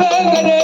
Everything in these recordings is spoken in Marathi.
ಗಂಗರೆ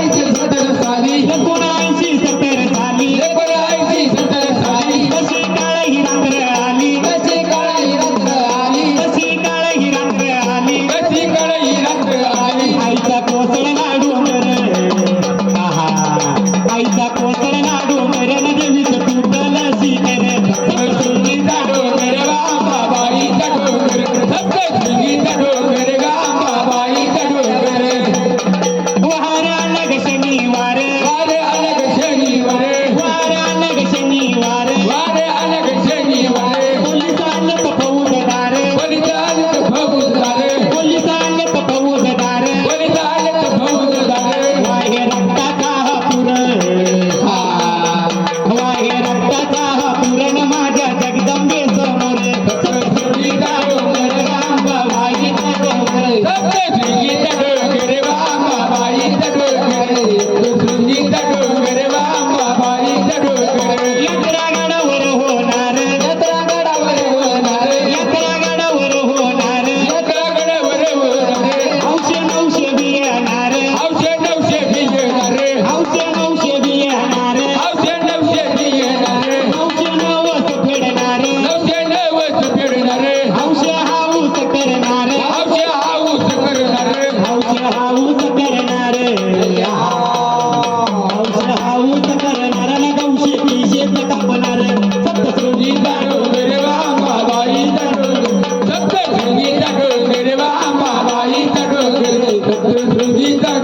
ಕಡನಾಡು ಮರಣ ಜೀವಿತ डोंगर वा बाईचा डोंगर Vida